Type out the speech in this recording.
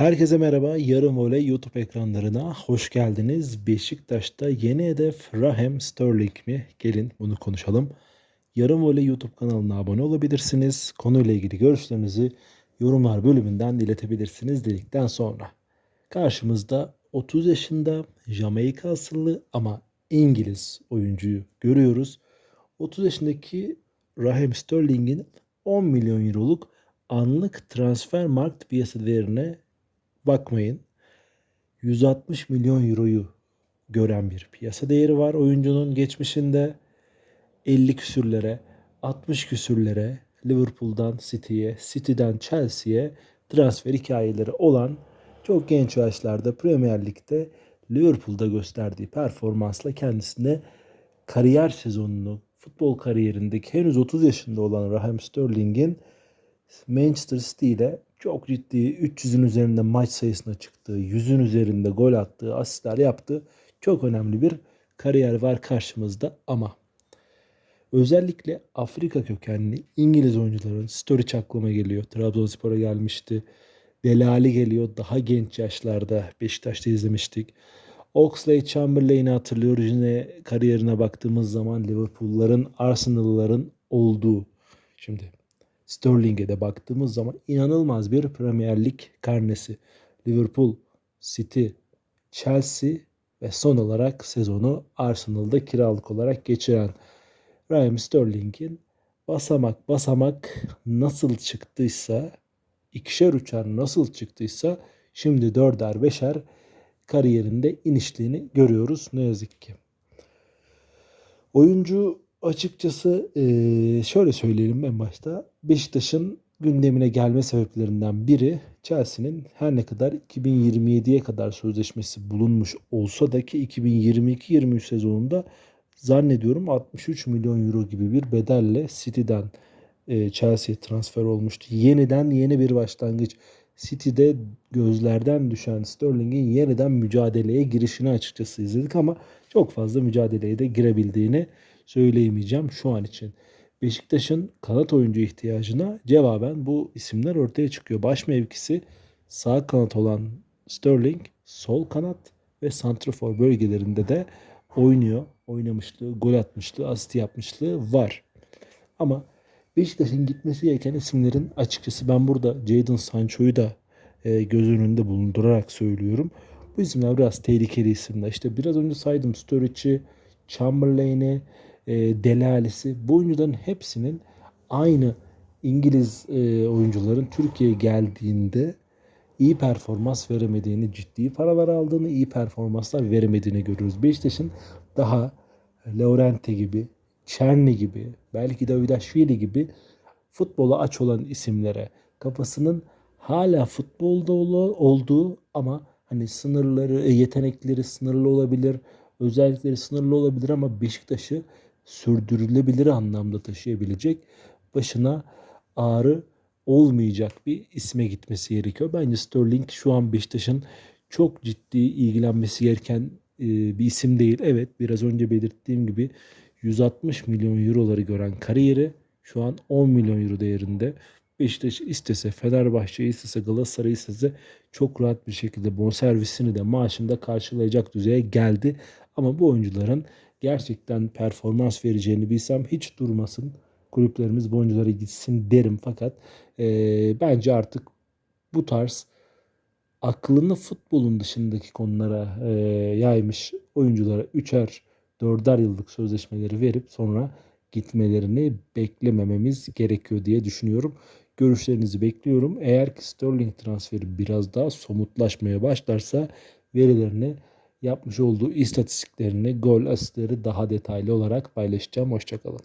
Herkese merhaba. Yarım Voley YouTube ekranlarına hoş geldiniz. Beşiktaş'ta yeni hedef Raheem Sterling mi? Gelin bunu konuşalım. Yarım Voley YouTube kanalına abone olabilirsiniz. Konuyla ilgili görüşlerinizi yorumlar bölümünden iletebilirsiniz dedikten sonra. Karşımızda 30 yaşında Jamaika asıllı ama İngiliz oyuncuyu görüyoruz. 30 yaşındaki Raheem Sterling'in 10 milyon euroluk anlık transfer markt piyasa değerine bakmayın. 160 milyon euroyu gören bir piyasa değeri var oyuncunun geçmişinde. 50 küsürlere, 60 küsürlere Liverpool'dan City'ye, City'den Chelsea'ye transfer hikayeleri olan çok genç yaşlarda Premier Lig'de Liverpool'da gösterdiği performansla kendisine kariyer sezonunu, futbol kariyerindeki henüz 30 yaşında olan Raheem Sterling'in Manchester City ile çok ciddi 300'ün üzerinde maç sayısına çıktığı, 100'ün üzerinde gol attığı, asistler yaptığı çok önemli bir kariyer var karşımızda ama özellikle Afrika kökenli İngiliz oyuncuların Sturridge aklıma geliyor. Trabzonspor'a gelmişti. Delali geliyor daha genç yaşlarda Beşiktaş'ta izlemiştik. Oxlade Chamberlain'i hatırlıyoruz yine kariyerine baktığımız zaman Liverpool'ların, Arsenal'ların olduğu. Şimdi Sterling'e de baktığımız zaman inanılmaz bir Premier Lig karnesi. Liverpool, City, Chelsea ve son olarak sezonu Arsenal'da kiralık olarak geçiren Raheem Sterling'in basamak basamak nasıl çıktıysa, ikişer üçer nasıl çıktıysa şimdi dörder beşer kariyerinde inişliğini görüyoruz ne yazık ki. Oyuncu açıkçası şöyle söyleyelim en başta. Beşiktaş'ın gündemine gelme sebeplerinden biri Chelsea'nin her ne kadar 2027'ye kadar sözleşmesi bulunmuş olsa da ki 2022-23 sezonunda zannediyorum 63 milyon euro gibi bir bedelle City'den Chelsea'ye transfer olmuştu. Yeniden yeni bir başlangıç. City'de gözlerden düşen Sterling'in yeniden mücadeleye girişini açıkçası izledik ama çok fazla mücadeleye de girebildiğini söyleyemeyeceğim şu an için. Beşiktaş'ın kanat oyuncu ihtiyacına cevaben bu isimler ortaya çıkıyor. Baş mevkisi sağ kanat olan Sterling, sol kanat ve santrafor bölgelerinde de oynuyor. Oynamışlığı, gol atmışlığı, asist yapmışlığı var. Ama Beşiktaş'ın gitmesi gereken isimlerin açıkçası ben burada Jadon Sancho'yu da e, göz önünde bulundurarak söylüyorum. Bu isimler biraz tehlikeli isimler. İşte biraz önce saydım Sturridge'i, Chamberlain'i, e, Delalesi. Bu oyuncuların hepsinin aynı İngiliz e, oyuncuların Türkiye'ye geldiğinde iyi performans veremediğini, ciddi paralar aldığını, iyi performanslar veremediğini görüyoruz. Beşiktaş'ın daha Laurente gibi, Çerni gibi, belki Davidashvili gibi futbola aç olan isimlere kafasının hala futbolda olduğu ama hani sınırları, e, yetenekleri sınırlı olabilir, özellikleri sınırlı olabilir ama Beşiktaş'ı sürdürülebilir anlamda taşıyabilecek başına ağrı olmayacak bir isme gitmesi gerekiyor. Bence Sterling şu an Beşiktaş'ın çok ciddi ilgilenmesi gereken e, bir isim değil. Evet biraz önce belirttiğim gibi 160 milyon euroları gören kariyeri şu an 10 milyon euro değerinde. Beşiktaş istese, Fenerbahçe istese, Galatasaray istese çok rahat bir şekilde bonservisini de maaşını da karşılayacak düzeye geldi. Ama bu oyuncuların gerçekten performans vereceğini bilsem hiç durmasın. Kulüplerimiz bu oyunculara gitsin derim fakat e, bence artık bu tarz aklını futbolun dışındaki konulara e, yaymış oyunculara üçer, dörder yıllık sözleşmeleri verip sonra gitmelerini beklemememiz gerekiyor diye düşünüyorum. Görüşlerinizi bekliyorum. Eğer ki Sterling transferi biraz daha somutlaşmaya başlarsa verilerini yapmış olduğu istatistiklerini, gol asistleri daha detaylı olarak paylaşacağım. Hoşçakalın.